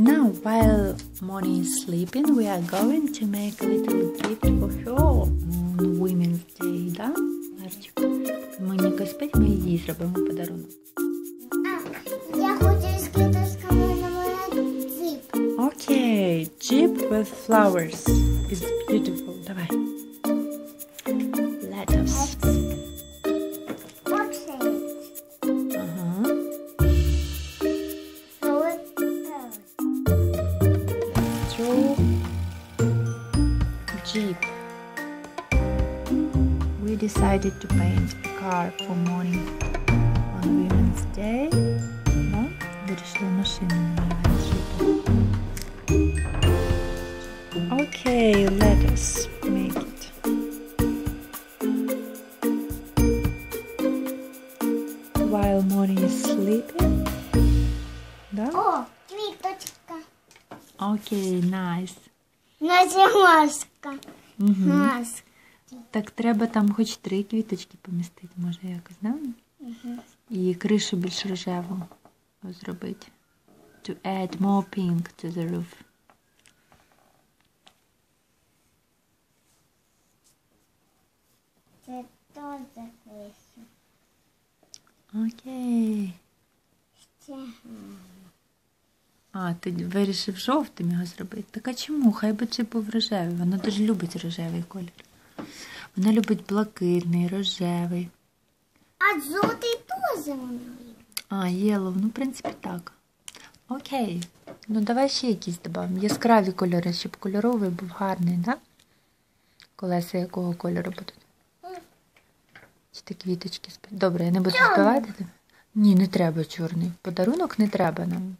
now, while Moni is sleeping, we are going to make a little gift for her on Women's Day, да? Ларчик? Моніка спить, ми їй зробимо подарунок. А, я хочу з квіточками намалювати дзип. Okay, jeep with flowers is beautiful. Давай. decided to paint a car for morning on Women's Day. No? Вирішили машину намалювати джипом. Okay, let us make it. While Moni is sleeping. Да? О, квіточка. Окей, nice. Наче маска. Угу. Маска. Так треба там хоч три квіточки помістити, може якось, да? І кришу більш рожеву зробити. To add more pink to the roof. Це теж криша. Окей. Ще. А, ти вирішив жовтим його зробити. Так а чому? Хай би це був рожевий. Вона дуже любить рожевий колір. Вона любить блакитний, рожевий. А жовтий теж вона любить. А, єлов, ну, в принципі, так. Окей. Ну, давай ще якісь додамо. Яскраві кольори, щоб кольоровий був гарний, так? Да? Колеса якого кольору будуть? Чи ти квіточки спи? Добре, я не буду співати. Ні, не треба чорний. Подарунок не треба нам.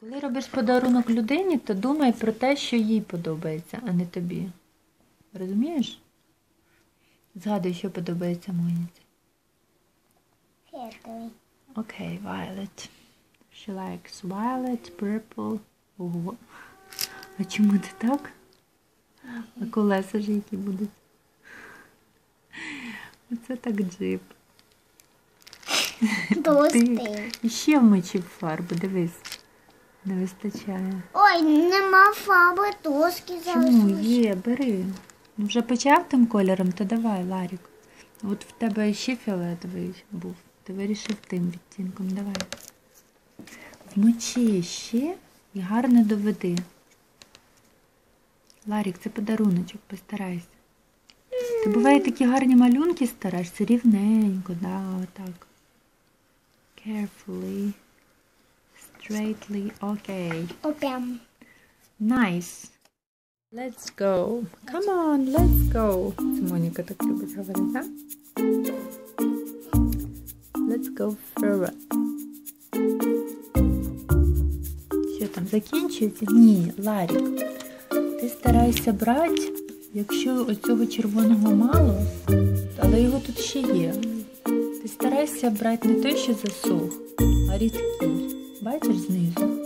Коли робиш подарунок людині, то думай про те, що їй подобається, а не тобі. Розумієш? Згадуй, що подобається Моніці. Фіолетовий. Okay, violet. She likes violet, purple. Ого. А чому ти так? А колеса ж які будуть? Оце так джип. Толстий. І ще вмочив фарбу, дивись. Не вистачає. Ой, нема фарби, тоски Чому? Є, бери. Вже почав тим кольором, то давай, Ларік. От в тебе ще фіолетовий був. Ти вирішив тим відтінком. Давай. Вмочи ще і гарно доведи. Ларік, це подаруночок, постарайся. Ти буває такі гарні малюнки стараєшся рівненько, да, отак. Carefully. Straightly. Окей. Опям. Nice. Let's go. Come on, let's go. Це Моніка так любить говорити, так? Let's go further. Що там, закінчується? Ні, Ларік. Ти старайся брати, якщо оцього червоного мало, але його тут ще є. Ти старайся брати не той, що засох, а рідкий. Бачиш знизу?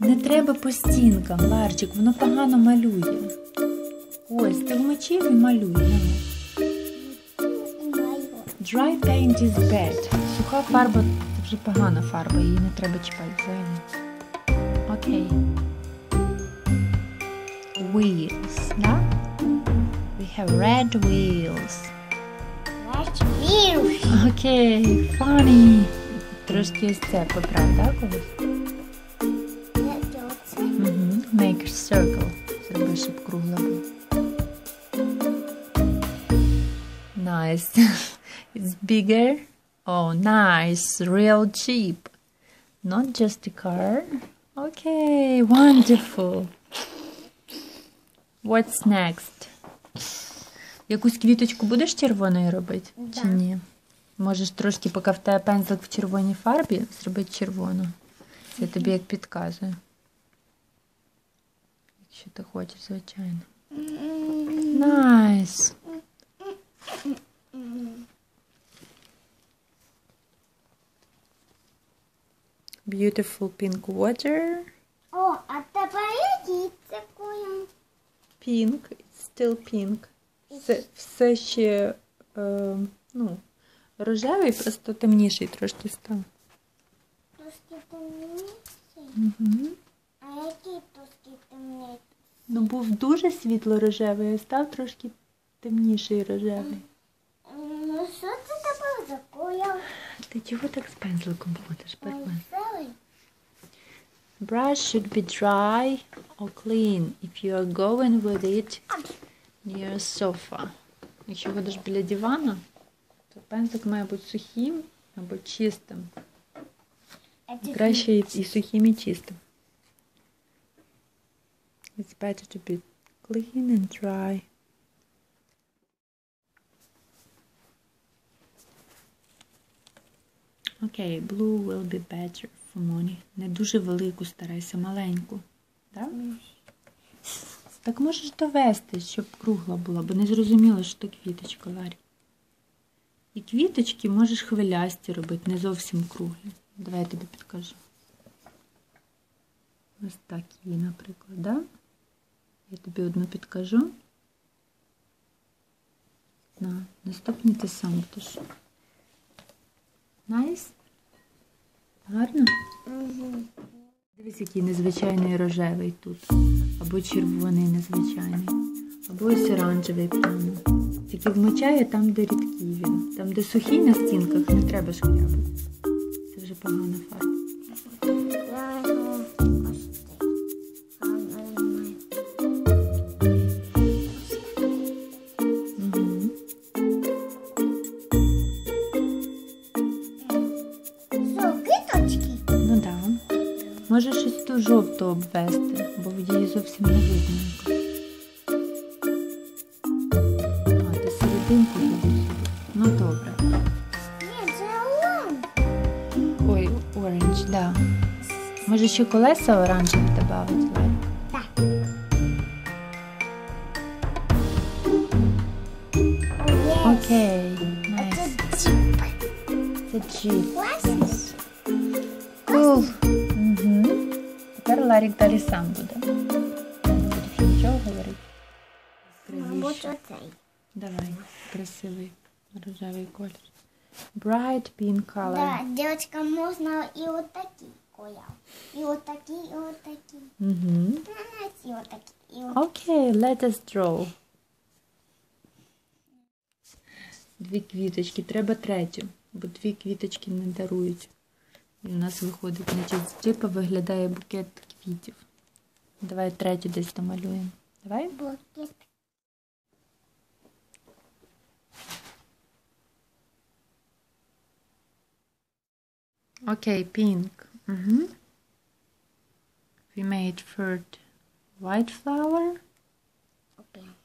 Не треба по стінкам, Ларчик, воно погано малює. Ось, ти вмочив і малюй. на. Dry paint is bad. Суха фарба це вже погана фарба, її не треба чіпати взагалі. Окей. Wheels, да? We have red wheels. Бач, вірус. Окей, funny. Трошки ось це поправ, так, колись? Circle. Зроби, щоб кругло було. Nice. It's bigger. Oh, nice. Real cheap. Not just a car. Okay, wonderful. What's next? Якусь квіточку будеш червоною робити? Чи ні? Можеш трошки, поки в тебе пензлик в червоній фарбі, зробити червону. Це тобі як підказує. Якщо ти хочеш, звичайно. Найс. Beautiful pink water. О, а тепер колір? Pink. It's still pink. Все, все ще е, ну, рожевий, просто темніший трошки став. Трошки темніший. Угу. А який Ні. Ну, був дуже світло-рожевий, а став трошки темніший рожевий. Ну що це тебе закояв? Ти чого так з пензликом ходиш, Бетмен? Brush should be dry or clean if you are going with it near sofa. Якщо ходиш біля дивана, то пензлик має бути сухим або чистим. Краще і сухим, і чистим. It's better to be clean and dry. Окей, blue will be better for money. Не дуже велику старайся, маленьку. Так? Так можеш довести, щоб кругла була, бо не зрозуміло, що то квіточка, Ларі. І квіточки можеш хвилясті робити, не зовсім круглі. Давай я тобі підкажу. Ось такі, наприклад, да? Я тобі одну підкажу. На, наступний ти сам будеш. Найс? Гарно? Угу. Дивись, який незвичайний рожевий тут. Або червоний незвичайний. Або ось оранжевий прямо. Тільки вмочає там, де рідкий він. Там, де сухий на стінках, не треба шкрябати. Це вже погана фарба. Жовту обвести, бо в її зовсім не видно. А, ти серединку туди. Ну добре. Ой, оранж, да. Може ще колеса оранжеві додати? Так. Окей, це джип. Це джип. Тепер далі сам буде. Нічого говорити. Мабуть, оцей. Давай, красивий рожевий колір. Bright pink color. Да, девочка, можна і отакі кояв. І отакі, і отакі. Угу. І отакі, і отакі. Окей, let us draw. Дві квіточки, треба третю, бо дві квіточки не дарують. І у нас виходить, значить, з джипа виглядає букет квітів. Давай третю десь намалюємо. Давай. Букет. Окей, pink. Угу. We made third white flower. Опять.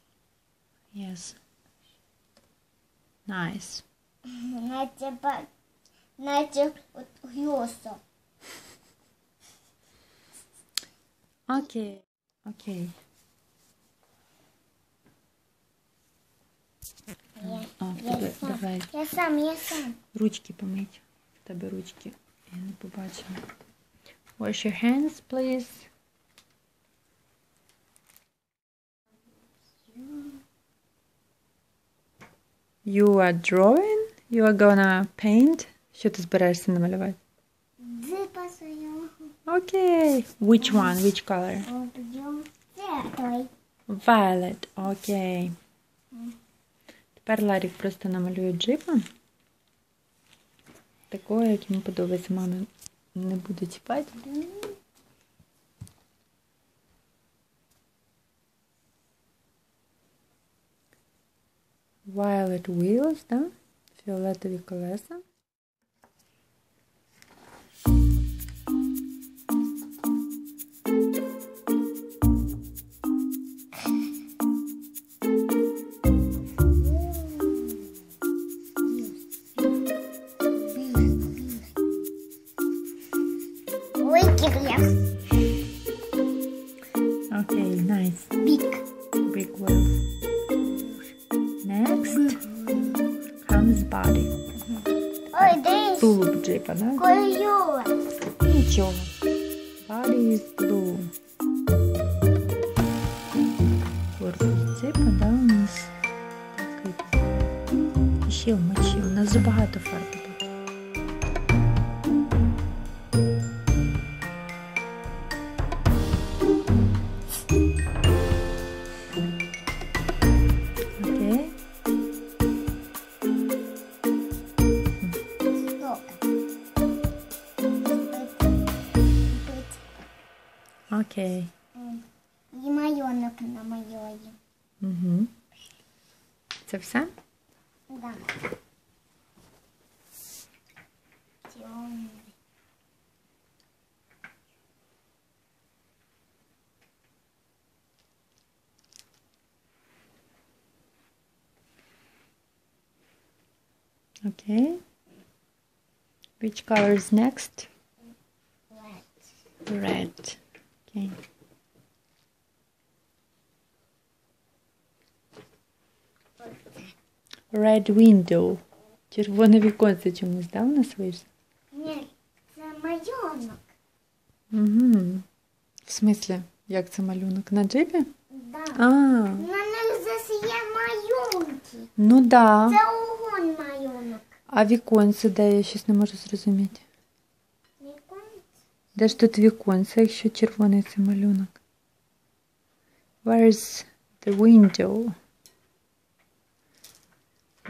Yes. Nice. Наче, ба- наче от гьоса. Окей. Окей. Я, А, я тебе, сам. давай. Я сам, я сам. Ручки помить. В тебе ручки. Я не побачила. Wash your hands, please. You are drawing? You are gonna paint? Що ти збираєшся намалювати? Окей. Which one? Which color? Violet. Окей. Тепер Ларік просто намалює джипа. Такого, як йому подобається. Мами не буде чіпати. Violet wheels, да? Фіолетові колеса. У нас такий. І Ще вмочив. У нас забагато фарби все? Да. Темный. Окей. Which color is next? Red. Red. Окей. Red window. Червоне віконце чомусь, да, у нас вийшло? Ні, це малюнок. Угу. В смислі, як це малюнок? На джипі? Да. А, На них засіє малюнки. ну да. Це огонь малюнок. А віконце, де я щось не можу зрозуміти. Віконце. Де ж тут віконце, якщо червоний це малюнок? Where is the window?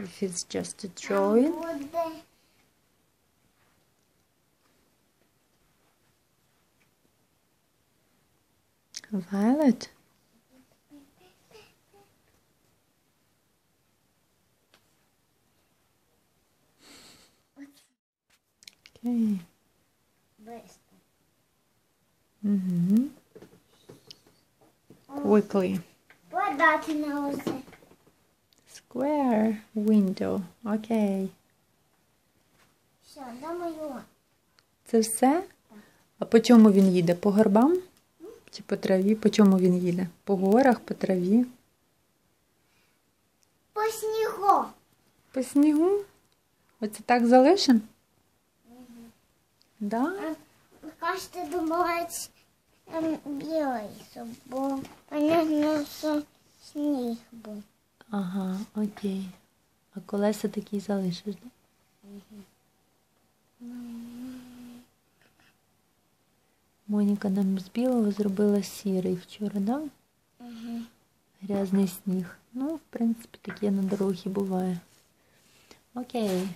if it's just a drawing. Violet. Okay. Mm-hmm. Quickly. What that? Square window. Окей. Все, домалював. Це все? А по чому він їде? По горбам? Чи по траві? По чому він їде? По горах, по траві? По снігу. По снігу? Оце так залишим? Да? Кажете, думають білий, бо понятно, що сніг був. Ага, окей. А колеса такі залишиш, да? Моніка нам з білого зробила сірий вчора, да? Грязний сніг. Ну, в принципі, таке на дорогі буває. Окей.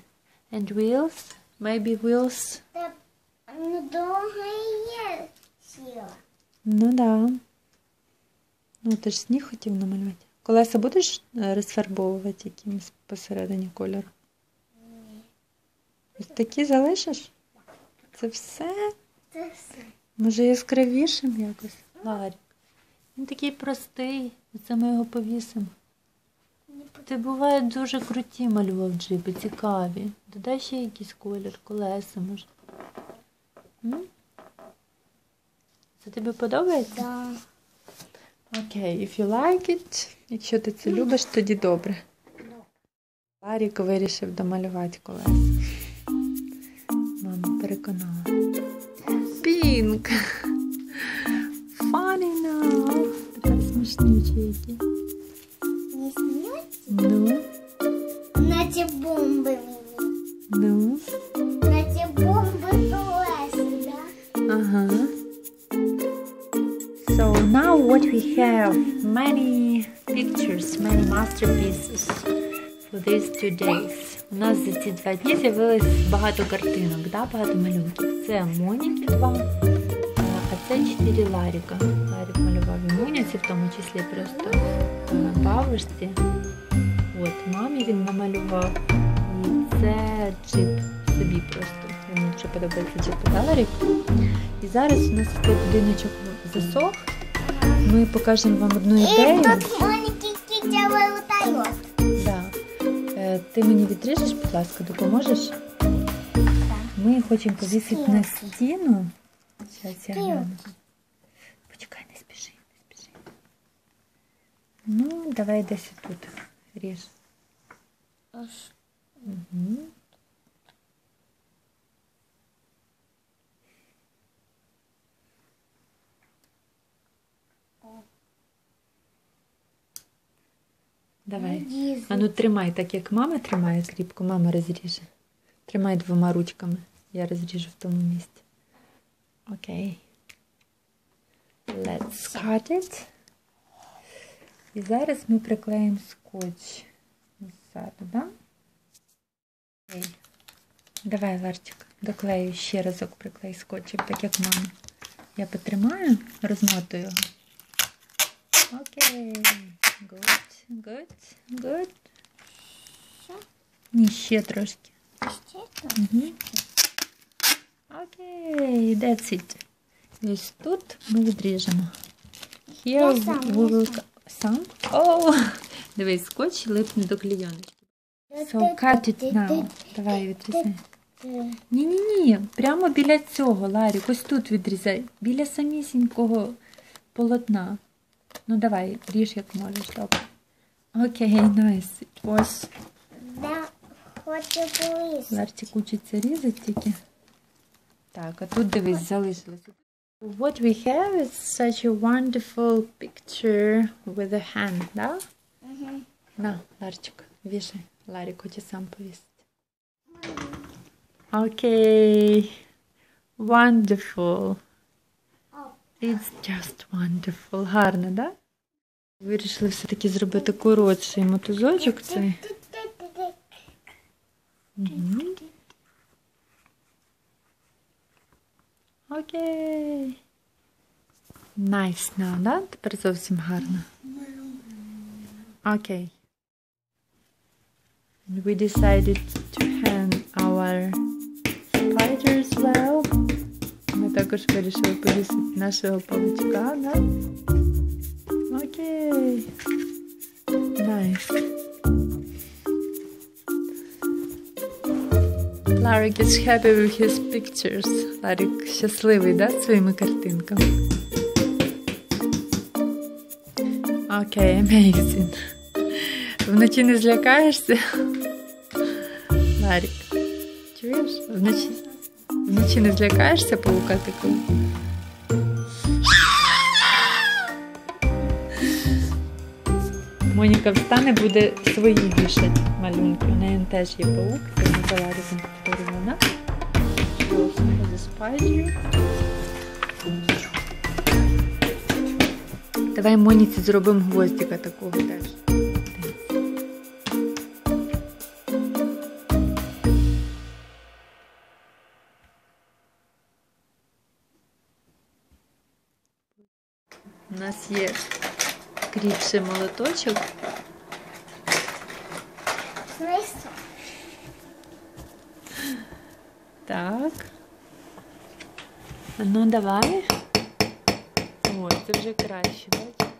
And wheels? Maybe wheels? Та ну, довго є сіла. Ну да. Ну, ти ж сніг хотів намалювати. Колеса будеш е, розфарбовувати якимось посередині кольору? Ось такі залишиш? Це все? Це все. Може яскравішим якось? Ларік. Він такий простий, це ми його повісимо. Ти буває дуже круті малював джипи, цікаві. Додай ще якийсь колір, колеса може. М? Це тобі подобається? Да. Окей, if you like it, якщо ти це любиш, тоді добре. Ларік вирішив домалювати колеса. Мама переконала. Пінк! Funny now! Тепер смішнючі які. Не сміються? Ну, На ці бомби мені. ну, have many pictures, many masterpieces for these two days. У нас за ці два дні з'явилось багато картинок, да? багато малюнків. Це Моніки два, а це чотири Ларіка. Ларік малював і Моніці, в тому числі просто е, бабушці. От, мамі він намалював. І це джип собі просто. Йому дуже подобається джип Ларік? І зараз у нас цей будиночок засох. Ми покажемо вам одну І ідею. тут маленький кітя вилутає. Да. Е, Ти мені відріжеш, будь ласка, допоможеш? Ми хочемо повісити на стіну. Зараз я гляну. Почекай, не спіши, не спіши. Ну, давай десь тут ріж. Угу. Давай. А ну тримай так, як мама тримає кріпко, мама розріже. Тримай двома ручками. Я розріжу в тому місці. Окей. Let's cut it. І зараз ми приклеїмо скотч ззаду, да? Окей. Давай, Ларчик, доклею ще разок приклей скотчем, так як мама. Я потримаю, розмотую його. Окей. Good, good, good. Що? Ні, ще трошки. Ще? Угу. Окей, that's it. Ось тут ми відріжемо. Here Я we сам, я will... cut- Сам? О, дивись, скотч липне до клейоночки. So cut it now. Давай відрізай. Ні-ні-ні, прямо біля цього, Ларік, ось тут відрізай. Біля самісінького полотна. Ну давай, ріж як можеш, добре. Окей, найс. Ось Да, хочу поїсти. Ларчик учиться різати тільки. Так, а тут дивись, залишилось. What we have is such a wonderful picture with a hand, да? Мгм. На, Ларчик, вішай. Ларік хоче сам повісити. Окей. Wonderful. It's just wonderful. Гарно, да? Вирішили все-таки зробити коротший мотузочок цей. Мгм. Окей. Nice now, да? Тепер зовсім гарно. Окей. And we decided to hang our spiders well. Ми також вирішили повісити нашого павучка, да? Окей. Nice. Larry is happy with his pictures. Ларік щасливий, да, своїми картинками? Окей, amazing. Вночі не злякаєшся? Ларік, чуєш? Вночі, вночі не злякаєшся паука такого? Моніка встане, буде свої вішати малюнки. У неї теж є паук, це? She also has a spider. Давай Моніці зробимо гвоздика такого теж. Кріпший молоточок. Так. Ну, давай. Ой, це вже краще, бачиш?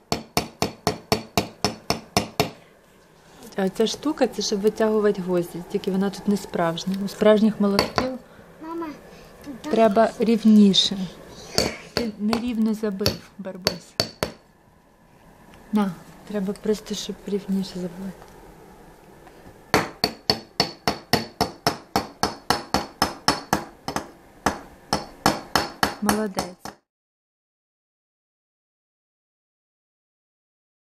А ця штука це щоб витягувати гвозді, тільки вона тут не справжня. У справжніх молотків Мама, треба рівніше. Ти нерівно забив, Барбос. На, треба просто, щоб рівніше забули. Молодець.